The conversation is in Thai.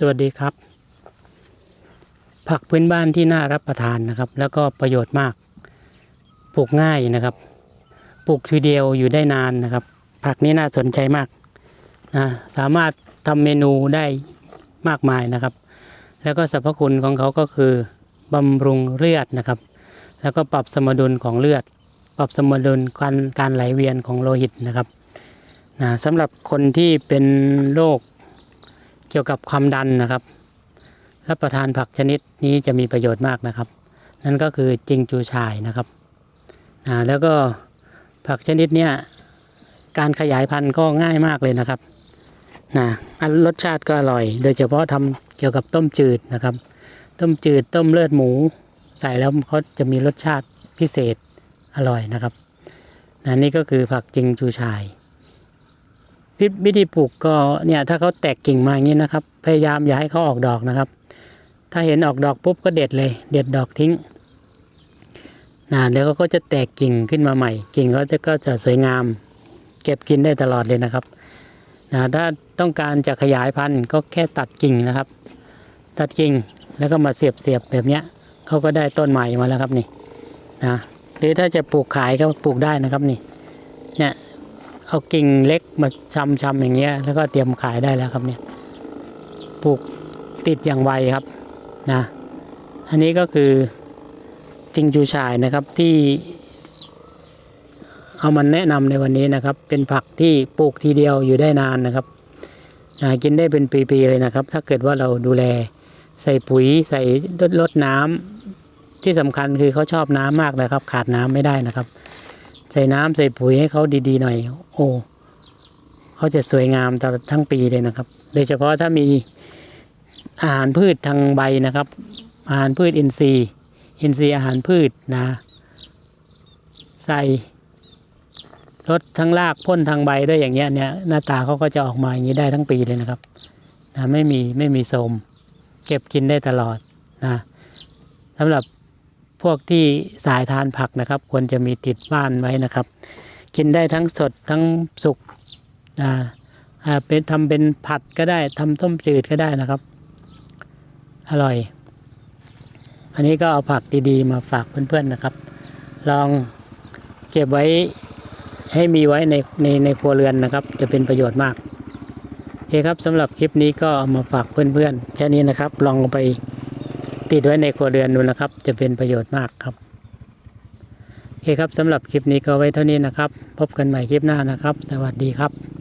สวัสดีครับ ผักพื้นบ้านที่น่ารับประทานนะครับ แล้วก็ประโยชน์มาก ปลูกง่ายนะครับ ปลูกทีเดียวอยู่ได้นานนะครับ ผักนี้น่าสนใจมากนะสามารถทำเมนูได้มากมายนะครับ แล้วก็สรรพคุณของเขาก็คือบำรุงเลือดนะครับ แล้วก็ปรับสมดุลของเลือด ปรับสมดุลการการไหลเวียนของโลหิตนะครับนะสำหรับคนที่เป็นโรค เกี่ยวกับความดันนะครับ รับประทานผักชนิดนี้จะมีประโยชน์มากนะครับ นั่นก็คือจิงจูชายนะครับแล้วก็ผักชนิดเนี้ยการขยายพันธุ์ก็ง่ายมากเลยนะครับนะอันรสชาติก็อร่อย โดยเฉพาะทำเกี่ยวกับต้มจืดนะครับ ต้มจืดต้มเลือดหมู ใส่แล้วเขาจะมีรสชาติพิเศษอร่อยนะครับนะนี่ก็คือผักจิงจูชาย วิธีปลูกก็เนี่ยถ้าเขาแตกกิ่งมาอย่างนี้นะครับ พยายามอย่าให้เขาออกดอกนะครับ ถ้าเห็นออกดอกปุ๊บก็เด็ดเลย เด็ดดอกทิ้งนะเดี๋ยวเขาก็จะแตกกิ่งขึ้นมาใหม่ กิ่งเขาจะก็จะสวยงาม เก็บกินได้ตลอดเลยนะครับนะถ้าต้องการจะขยายพันธุ์ก็แค่ตัดกิ่งนะครับ ตัดกิ่งแล้วก็มาเสียบเสียบแบบเนี้ยเขาก็ได้ต้นใหม่มาแล้วครับนี่นะหรือถ้าจะปลูกขายก็ปลูกได้นะครับนี่เนี่ย เอากิ่งเล็กมาชำชำอย่างเงี้ย แล้วก็เตรียมขายได้แล้วครับเนี่ยปลูกติดอย่างไวครับนะอันนี้ก็คือจิงจูชายนะครับที่ เอามาแนะนำในวันนี้นะครับ เป็นผักที่ปลูกทีเดียวอยู่ได้นานนะครับนะกินได้เป็นปีๆเลยนะครับ ถ้าเกิดว่าเราดูแลใส่ปุ๋ยใส่ลดลดน้ำที่สำคัญคือเขาชอบน้ำมากนะครับ ขาดน้ำไม่ได้นะครับ ส่น้ำใส่ปุ๋ยให้เขาดีๆหน่อย โอ้เขาจะสวยงามตลอดทั้งปีเลยนะครับ โดยเฉพาะถ้ามีอาหารพืชทางใบนะครับ อาหารพืชอินทรีย์อินทรีย์อาหารพืชนะ ใส่ลดทั้งรากพ่นทางใบด้วยอย่างเงี้ยเนี่ยหน้าตาเขาก็จะออกมาอย่างนี้ได้ทั้งปีเลยนะครับนะไม่มีไม่มีโทรมเก็บกินได้ตลอดนะสำหรับ พวกที่สายทานผักนะครับ ควรจะมีติดบ้านไว้นะครับ กินได้ทั้งสดทั้งสุกอ่าอ่าเป็นทำเป็นผัดก็ได้ทำต้มจืดก็ได้นะครับ อร่อย อันนี้ก็เอาผักดีๆ มาฝากเพื่อนๆนะครับ ลองเก็บไว้ให้มีไว้ในในในครัวเรือนนะครับ จะเป็นประโยชน์มากโอเคครับสำหรับคลิปนี้ก็เอามาฝากเพื่อนๆแค่นี้นะครับ ลองไป ติดไว้ในครัวเรือนนู่นะครับ จะเป็นประโยชน์มากครับโอเคครับสำหรับคลิปนี้ก็ไว้เท่านี้นะครับ พบกันใหม่คลิปหน้านะครับ สวัสดีครับ